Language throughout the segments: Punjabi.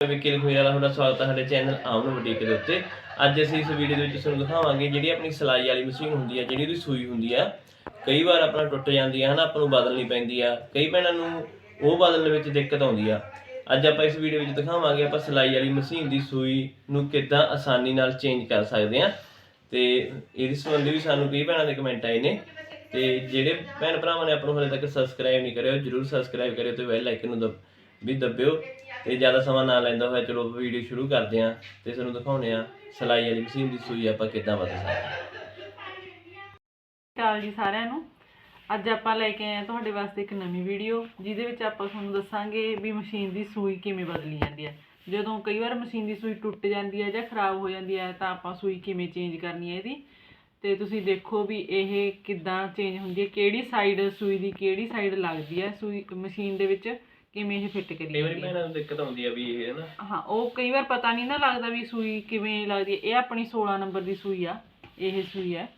ਵਿਕੀ ਲਖਮੀਰ ਵਾਲਾ ਤੁਹਾਡਾ ਸਵਾਗਤ ਹੈ ਸਾਡੇ ਚੈਨਲ ਆਮਨ ਬੁਟੀਕ ਦੇ ਉੱਤੇ। ਅੱਜ ਅਸੀਂ ਇਸ ਵੀਡੀਓ ਦੇ ਵਿੱਚ ਤੁਹਾਨੂੰ ਦਿਖਾਵਾਂਗੇ ਜਿਹੜੀ ਆਪਣੀ ਸਿਲਾਈ ਵਾਲੀ ਮਸ਼ੀਨ ਹੁੰਦੀ ਹੈ, ਜਿਹੜੀ ਉਹਦੀ ਸੂਈ ਹੁੰਦੀ ਆ ਕਈ ਵਾਰ ਆਪਣਾ ਟੁੱਟ ਜਾਂਦੀ ਹੈ ਹਨਾ, ਆਪਾਂ ਨੂੰ ਬਦਲਣੀ ਪੈਂਦੀ ਆ। ਕਈ ਭੈਣਾਂ ਨੂੰ ਉਹ ਬਦਲਣ ਵਿੱਚ ਦਿੱਕਤ ਆਉਂਦੀ ਆ। ਅੱਜ ਆਪਾਂ ਇਸ ਵੀਡੀਓ ਵਿੱਚ ਦਿਖਾਵਾਂਗੇ ਆਪਾਂ ਸਿਲਾਈ ਵਾਲੀ ਮਸ਼ੀਨ ਦੀ ਸੂਈ ਨੂੰ ਕਿੱਦਾਂ ਆਸਾਨੀ ਨਾਲ ਚੇਂਜ ਕਰ ਸਕਦੇ ਆ ਤੇ ਇਹਦੇ ਸੰਬੰਧੀ ਵੀ ਸਾਨੂੰ ਕਈ ਭੈਣਾਂ ਦੇ ਕਮੈਂਟ ਆਏ ਨੇ। ਤੇ ਜਿਹੜੇ ਭੈਣ ਭਰਾਵਾਂ ਨੇ ਆਪਾਂ ਨੂੰ ਹਲੇ ਤੱਕ ਸਬਸਕ੍ਰਾਈਬ ਨਹੀਂ ਕਰਿਆ, ਉਹ ਜਰੂਰ ਸਬਸਕ੍ਰਾਈਬ ਕਰਿਓ ਤੇ ਬੈਲ ਆਈਕਨ ਨੂੰ ਦਬ ਵੀ ਦੱਬਿਓ ਤੇ ਜ਼ਿਆਦਾ ਸਮਾਂ ਨਾ ਲੈਂਦਾ ਹੋਇਆ ਚਲੋ ਵੀਡੀਓ ਸ਼ੁਰੂ ਕਰਦੇ ਹਾਂ ਤੇ ਤੁਹਾਨੂੰ ਦਿਖਾਉਨੇ ਆ ਸਿਲਾਈ ਵਾਲੀ ਮਸ਼ੀਨ ਦੀ ਸੂਈ ਆਪਾਂ ਕਿੱਦਾਂ ਬਦਲ ਸਕਦੇ ਹਾਂ। ਕਾਲ ਜੀ ਸਾਰਿਆਂ ਨੂੰ? ਅੱਜ ਆਪਾਂ ਲੈ ਕੇ ਆਏ ਹਾਂ ਤੁਹਾਡੇ ਵਾਸਤੇ ਇੱਕ ਨਵੀਂ ਵੀਡੀਓ ਜਿਹਦੇ ਵਿੱਚ ਆਪਾਂ ਤੁਹਾਨੂੰ ਦੱਸਾਂਗੇ ਵੀ ਮਸ਼ੀਨ ਦੀ ਸੂਈ ਕਿਵੇਂ ਬਦਲੀ ਜਾਂਦੀ ਹੈ। ਜਦੋਂ ਕਈ ਵਾਰ ਮਸ਼ੀਨ ਦੀ ਸੂਈ ਟੁੱਟ ਜਾਂਦੀ ਹੈ ਜਾਂ ਖਰਾਬ ਹੋ ਜਾਂਦੀ ਹੈ ਤਾਂ ਆਪਾਂ ਸੂਈ ਕਿਵੇਂ ਚੇਂਜ ਕਰਨੀ ਹੈ ਇਹਦੀ? ਤੇ ਤੁਸੀਂ ਦੇਖੋ ਵੀ ਇਹ ਕਿੱਦਾਂ ਚੇਂਜ ਹੁੰਦੀ ਹੈ, ਕਿਹੜੀ ਸਾਈਡ ਸੂਈ ਦੀ ਕਿਹੜੀ ਸਾਈਡ ਲੱਗਦੀ ਹੈ ਸੂਈ ਮਸ਼ੀਨ ਦੇ ਵਿੱਚ? ਕਿਵੇਂ ਇਹ ਫਿੱਟ ਕਰੀ ਕਈ ਵਾਰੀ ਜਾਂਦੀ ਹੈ ਭੈਣਾਂ ਨੂੰ ਦਿੱਕਤ ਆਉਂਦੀ ਆ ਵੀ ਇਹ ਨਾ। ਹਾਂ ਉਹ ਕਈ ਵਾਰ ਪਤਾ ਨਹੀਂ ਨਾ ਲੱਗਦਾ ਵੀ ਸੂਈ ਕਿਵੇਂ ਲੱਗਦੀ ਹੈ ਇਹ ਆਪਣੀ 16 ਨੰਬਰ ਦੀ ਸੂਈ ਆ ਇਹ ਸੂਈ ਹੈ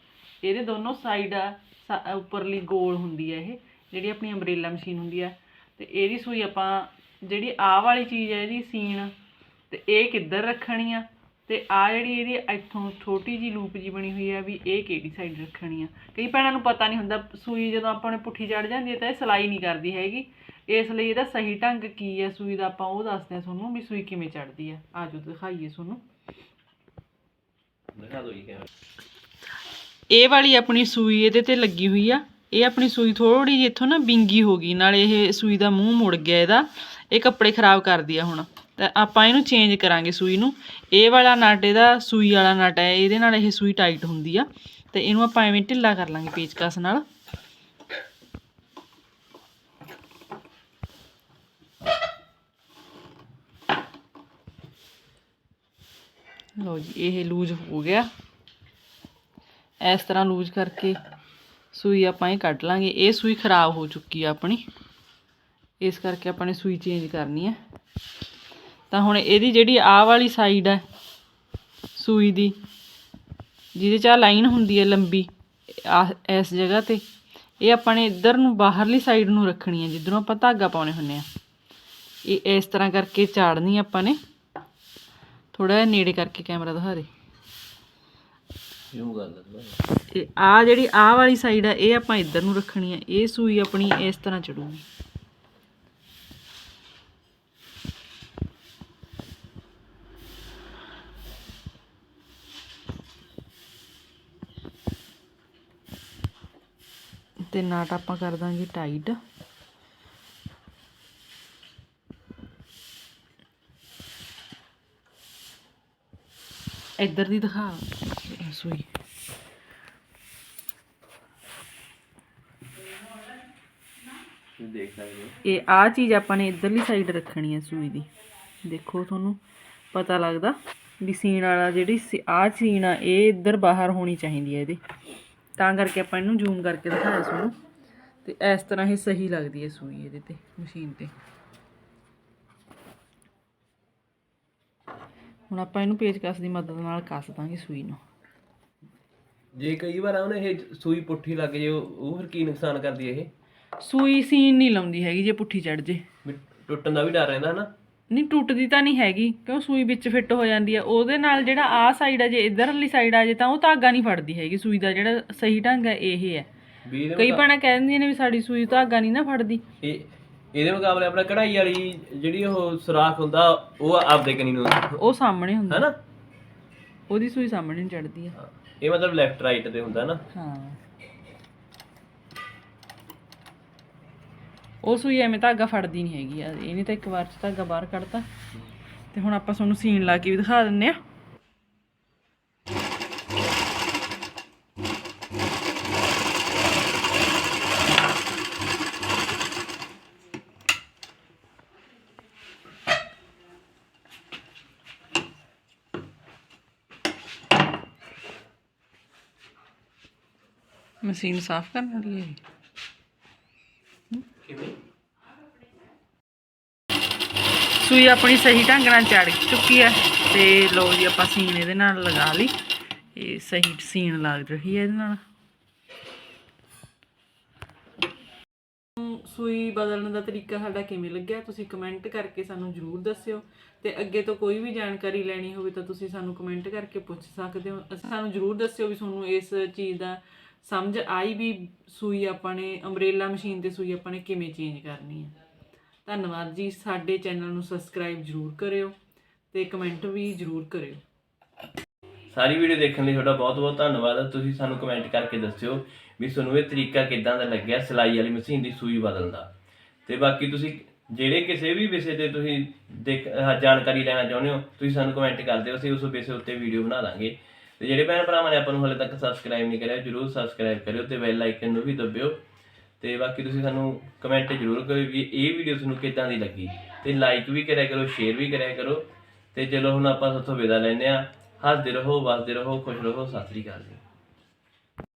ਇਹਦੇ ਦੋਨੋਂ ਸਾਈਡ ਆ ਸਾ- ਉੱਪਰਲੀ ਗੋਲ ਹੁੰਦੀ ਹੈ ਇਹ ਜਿਹੜੀ ਆਪਣੀ ਅੰਬ੍ਰੇਲਾ ਮਸ਼ੀਨ ਹੁੰਦੀ ਆ। ਤੇ ਇਹਦੀ ਸੂਈ ਆਪਾਂ ਜਿਹੜੀ ਆਹ ਵਾਲੀ ਚੀਜ਼ ਹੈ ਇਹਦੀ ਸੀਨ ਤੇ ਇਹ ਕਿੱਧਰ ਰੱਖਣੀ ਆ? ਤੇ ਆ ਜਿਹੜੀ ਇਹਦੀ ਇੱਥੋਂ ਛੋਟੀ ਜੀ ਲੂਪ ਜੀ ਬਣੀ ਹੋਈ ਆ ਵੀ ਇਹ ਕਿਹੜੀ ਸਾਈਡ ਰੱਖਣੀ ਆ? ਕਈ ਭੈਣਾਂ ਨੂੰ ਪਤਾ ਨਹੀਂ ਹੁੰਦਾ ਸੂਈ ਜਦੋਂ ਆਪਾਂ ਨੇ ਪੁੱਠੀ ਚੜ ਜਾਂਦੀ ਹੈ ਤਾਂ ਇਹ ਸਲਾਈ ਨਹੀਂ ਕਰਦੀ ਹੈਗੀ। ਇਸ ਲਈ ਇਹਦਾ ਸਹੀ ਢੰਗ ਕੀ ਹੈ? ਸੂਈ ਦਾ ਆਪਾਂ ਉਹ ਦੱਸਦੇ ਹਾਂ ਤੁਹਾਨੂੰ ਵੀ ਸੂਈ ਕਿਵੇਂ ਚੜਦੀ ਆ ਆਜੋ ਦਿਖਾਈਏ ਤੁਹਾਨੂੰ। ਦਿਖਾ ਦਿਓ ਜੀ ਕਿਵੇਂ ਇਹ ਵਾਲੀ ਆਪਣੀ ਸੂਈ ਇਹਦੇ ਤੇ ਲੱਗੀ ਹੋਈ ਆ। ਇਹ ਆਪਣੀ ਸੂਈ ਥੋੜੀ ਜਿਹੀ ਇੱਥੋਂ ਨਾ ਬਿੰਗੀ ਹੋ ਗਈ ਨਾਲੇ ਇਹ ਸੂਈ ਦਾ ਮੂੰਹ ਮੁੜ ਗਿਆ ਇਹਦਾ। ਇਹ ਕੱਪੜੇ ਖਰਾਬ ਕਰਦੀ ਆ ਹੁਣ। ਤਾਂ ਆਪਾਂ ਇਹਨੂੰ ਚੇਂਜ ਕਰਾਂਗੇ ਸੂਈ ਨੂੰ। ਇਹ ਵਾਲਾ ਨਟ ਇਹਦਾ ਸੂਈ ਵਾਲਾ ਨਟ ਹੈ ਇਹਦੇ ਨਾਲ ਇਹ ਸੂਈ ਟਾਈਟ ਹੁੰਦੀ ਆ। ਤੇ ਇਹਨੂੰ ਆਪਾਂ ਐਵੇਂ ਢਿੱਲਾ ਕਰ ਲਾਂਗੇ ਪੇਚਕਸ ਨਾਲ। ਲਓ ਜੀ, ਇਹ ਲੂਜ਼ ਹੋ ਗਿਆ। ਇਸ ਤਰ੍ਹਾਂ ਲੂਜ਼ ਕਰਕੇ ਸੂਈ ਆਪਾਂ ਇਹ ਕੱਢ ਲਾਂਗੇ। ਇਹ ਸੂਈ ਖਰਾਬ ਹੋ ਚੁੱਕੀ ਆ ਆਪਣੀ। ਇਸ ਕਰਕੇ ਆਪਾਂ ਨੇ ਸੂਈ ਚੇਂਜ ਕਰਨੀ ਹੈ ਤਾਂ ਹੁਣ ਇਹਦੀ ਜਿਹੜੀ ਆਹ ਵਾਲੀ ਸਾਈਡ ਹੈ ਸੂਈ ਦੀ, ਜਿਹਦੇ 'ਚ ਆ ਲਾਈਨ ਹੁੰਦੀ ਹੈ ਲੰਬੀ ਆ ਇਸ ਜਗ੍ਹਾ ਤੇ, ਇਹ ਆਪਾਂ ਨੇ ਇੱਧਰ ਨੂੰ ਬਾਹਰਲੀ ਸਾਈਡ ਨੂੰ ਰੱਖਣੀ ਹੈ ਜਿੱਧਰੋਂ ਆਪਾਂ ਧਾਗਾ ਪਾਉਣੇ ਹੁੰਨੇ ਆ। ਇਹ ਇਸ ਤਰ੍ਹਾਂ ਕਰਕੇ ਚਾੜਨੀ ਆਪਾਂ ਨੇ। ਥੋੜਾ ਜਿਹਾ ਨੇੜੇ ਕਰਕੇ ਕੈਮਰਾ ਦਿਖਾ ਦੇ। ਕਿਉਂ ਗੱਲ ਇਹ ਆ ਜਿਹੜੀ ਆ ਵਾਲੀ ਸਾਈਡ ਆ ਇਹ ਆਪਾਂ ਇੱਧਰ ਨੂੰ ਰੱਖਣੀ ਆ। ਇਹ ਸੂਈ ਆਪਣੀ ਇਸ ਤਰ੍ਹਾਂ ਚੜੂਗੀ। ਤੇ ਨਾਟ ਆਪਾਂ ਕਰ ਦਾਂਗੇ ਟਾਈਟ ਇੱਧਰ ਦੀ ਦਿਖਾ। ਸੂਈ ਦੇਖ ਸਕਦੇ ਇਹ ਆ ਚੀਜ਼ ਆਪਾਂ ਨੇ ਇਧਰਲੀ ਸਾਈਡ ਰੱਖਣੀ ਹੈ ਸੂਈ ਦੀ। ਦੇਖੋ ਤੁਹਾਨੂੰ ਪਤਾ ਲੱਗਦਾ ਵੀ ਸੀਨ ਵਾਲਾ ਜਿਹੜੀ ਆ ਸੀਨ ਆ ਇਹ ਇੱਧਰ ਬਾਹਰ ਹੋਣੀ ਚਾਹੀਦੀ ਹੈ ਇਹਦੇ। ਤਾਂ ਕਰਕੇ ਆਪਾਂ ਇਹਨੂੰ ਜ਼ੂਮ ਕਰਕੇ ਦਿਖਾਇਆ ਤੁਹਾਨੂੰ। ਤੇ ਇਸ ਤਰ੍ਹਾਂ ਇਹ ਸਹੀ ਲੱਗਦੀ ਹੈ ਸੂਈ ਇਹਦੇ ਤੇ ਮਸ਼ੀਨ ਤੇ। ਹੁਣ ਆਪਾਂ ਇਹਨੂੰ ਪੇਚਕਸ ਦੀ ਮਦਦ ਨਾਲ ਕੱਸ ਦਾਂਗੇ ਸੂਈ ਨੂੰ। ਜੇ ਕਈ ਵਾਰ ਉਹਨੇ ਇਹ ਸੂਈ ਪੁੱਠੀ ਲੱਗ ਜੇ ਉਹ ਫਿਰ ਕੀ ਨੁਕਸਾਨ ਕਰਦੀ ਇਹ? ਸੂਈ ਸੀਨ ਨਹੀਂ ਲਾਉਂਦੀ ਹੈਗੀ ਜੇ ਪੁੱਠੀ ਚੜ ਜੇ। ਵੀ ਟੁੱਟਣ ਦਾ ਵੀ ਡਰ ਰਹਿੰਦਾ ਹਨਾ? ਨਹੀਂ ਟੁੱਟਦੀ ਤਾਂ ਨਹੀਂ ਹੈਗੀ ਕਿਉਂ ਸੂਈ ਵਿੱਚ ਫਿੱਟ ਹੋ ਜਾਂਦੀ ਆ। ਉਹਦੇ ਨਾਲ ਜਿਹੜਾ ਆਹ ਸਾਈਡ ਆ ਜੇ ਇਧਰਲੀ ਸਾਈਡ ਆ ਜੇ ਤਾਂ ਉਹ ਧਾਗਾ ਨਹੀਂ ਫੜਦੀ ਹੈਗੀ। ਸੂਈ ਦਾ ਜਿਹੜਾ ਸਹੀ ਢੰਗ ਹੈ ਇਹ ਹੈ ਵੀ ਇਹਦੇ ਕਈ ਭੈਣਾਂ ਕਹਿ ਦਿੰਦੀਆਂ ਨੇ ਵੀ ਸਾਡੀ ਸੂਈ ਧਾਗਾ ਨਹੀਂ ਨਾ ਫੜਦੀ। ਇਹ ਇਹਦੇ ਮੁਕਾਬਲੇ ਆਪਣਾ ਕਢਾਈ ਵਾਲੀ ਜਿਹੜੀ ਉਹ ਸੁਰਾਖ ਹੁੰਦਾ ਉਹ ਆਪਦੇ ਕਨੀ ਨੂੰ ਉਹ ਸਾਹਮਣੇ ਹੁੰਦਾ। ਹਨਾ? ਉਹਦੀ ਸੂਈ ਸਾਹਮਣੇ ਚੜਦੀ ਆ। ਇਹ ਮਤਲਬ ਲੈਫਟ ਰਾਈਟ ਤੇ ਹੁੰਦਾ ਨਾ। ਹਾਂ। ਉਹ ਸੂਈ ਐਵੇਂ ਧਾਗਾ ਫੜਦੀ ਨਹੀਂ ਹੈਗੀ ਆ। ਇਹਨੇ ਤਾਂ ਇੱਕ ਵਾਰ ਚ ਧਾਗਾ ਬਾਹਰ ਕੱਢਤਾ। ਤੇ ਹੁਣ ਆਪਾਂ ਤੁਹਾਨੂੰ ਸੀਨ ਲਾ ਕੇ ਵੀ ਦਿਖਾ ਦਿੰਨੇ ਆ। ਮਸ਼ੀਨ ਸਾਫ਼ ਕਰਨ ਵਾਲੀ ਹੈ। ਕਿਵੇਂ? ਸੂਈ ਆਪਣੀ ਸਹੀ ਢੰਗ ਨਾਲ ਚੜ ਚੁੱਕੀ ਹੈ ਤੇ ਲੋ ਜੀ ਆਪਾਂ ਸੀਨ ਇਹਦੇ ਨਾਲ ਲਗਾ ਲਈ। ਇਹ ਸਹੀ ਸੀਨ ਲੱਗ ਰਹੀ ਹੈ ਇਹਦੇ ਨਾਲ। ਸੂਈ ਬਦਲਣ ਦਾ ਤਰੀਕਾ ਸਾਡਾ ਕਿਵੇਂ ਲੱਗਿਆ ਤੁਸੀਂ ਕਮੈਂਟ ਕਰਕੇ ਸਾਨੂੰ ਜਰੂਰ ਦੱਸਿਓ। ਤੇ ਅੱਗੇ ਤੋਂ ਕੋਈ ਵੀ ਜਾਣਕਾਰੀ ਲੈਣੀ ਹੋਵੇ ਤਾਂ ਤੁਸੀਂ ਸਾਨੂੰ ਕਮੈਂਟ ਕਰਕੇ ਪੁੱਛ ਸਕਦੇ ਹੋ। ਅਸੀਂ ਸਾਨੂੰ ਜਰੂਰ ਦੱਸਿਓ ਵੀ ਤੁਹਾਨੂੰ ਇਸ ਚੀਜ਼ ਦਾ ਸਮਝ ਆਈ ਵੀ ਸੂਈ ਆਪਾਂ ਨੇ ਅੰਬ੍ਰੇਲਾ ਮਸ਼ੀਨ ਤੇ ਸੂਈ ਆਪਾਂ ਨੇ ਕਿਵੇਂ ਚੇਂਜ ਕਰਨੀ ਹੈ ਧੰਨਵਾਦ ਜੀ, ਸਾਡੇ ਚੈਨਲ ਨੂੰ ਸਬਸਕ੍ਰਾਈਬ ਜਰੂਰ ਕਰਿਓ ਤੇ ਕਮੈਂਟ ਵੀ ਜਰੂਰ ਕਰਿਓ। ਸਾਰੀ ਵੀਡੀਓ ਦੇਖਣ ਲਈ ਤੁਹਾਡਾ ਬਹੁਤ ਬਹੁਤ ਧੰਨਵਾਦ। ਤੁਸੀਂ ਸਾਨੂੰ ਕਮੈਂਟ ਕਰਕੇ ਦੱਸਿਓ ਵੀ ਤੁਹਾਨੂੰ ਇਹ ਤਰੀਕਾ ਕਿੱਦਾਂ ਦਾ ਲੱਗਿਆ ਸਿਲਾਈ ਵਾਲੀ ਮਸ਼ੀਨ ਦੀ ਸੂਈ ਬਦਲਣ ਦਾ। ਤੇ ਬਾਕੀ ਤੁਸੀਂ ਜਿਹੜੇ ਕਿਸੇ ਵੀ ਵਿਸ਼ੇ ਤੇ ਤੁਸੀਂ ਦੇਖ ਜਾਣਕਾਰੀ ਲੈਣਾ ਚਾਹੁੰਦੇ ਹੋ, ਤੁਸੀਂ ਸਾਨੂੰ ਕਮੈਂਟ ਕਰ ਦਿਓ, ਅਸੀਂ ਉਸ ਵਿਸ਼ੇ ਉੱਤੇ ਵੀਡੀਓ ਬਣਾ ਦਾਂਗੇ। ਤੇ ਜਿਹੜੇ ਭੈਣ ਭਰਾਵਾਂ ਨੇ ਆਪਾਂ ਨੂੰ ਹਾਲੇ ਤੱਕ ਸਬਸਕ੍ਰਾਈਬ ਨਹੀਂ ਕਰਿਆ, ਜਰੂਰ ਸਬਸਕ੍ਰਾਈਬ ਕਰਿਓ ਤੇ ਬੈਲ ਆਈਕਨ ਨੂੰ ਵੀ ਦਬਿਓ। ਤੇ ਬਾਕੀ ਤੁਸੀਂ ਸਾਨੂੰ ਕਮੈਂਟ ਜਰੂਰ ਕਰਿਓ ਵੀ ਇਹ ਵੀਡੀਓ ਤੁਹਾਨੂੰ ਕਿੱਦਾਂ ਦੀ ਲੱਗੀ। ਤੇ ਲਾਈਕ ਵੀ ਕਰਿਆ ਕਰੋ ਸ਼ੇਅਰ ਵੀ ਕਰਿਆ ਕਰੋ। ਤੇ ਚਲੋ ਹੁਣ ਆਪਾਂ ਤੁਹਾਥੋਂ ਵਿਦਾ ਲੈਂਦੇ ਆ ਹੱਸਦੇ ਰਹੋ, ਵਸਦੇ ਰਹੋ, ਖੁਸ਼ ਰਹੋ, ਸਤਿ ਸ੍ਰੀ ਅਕਾਲ ਜੀ।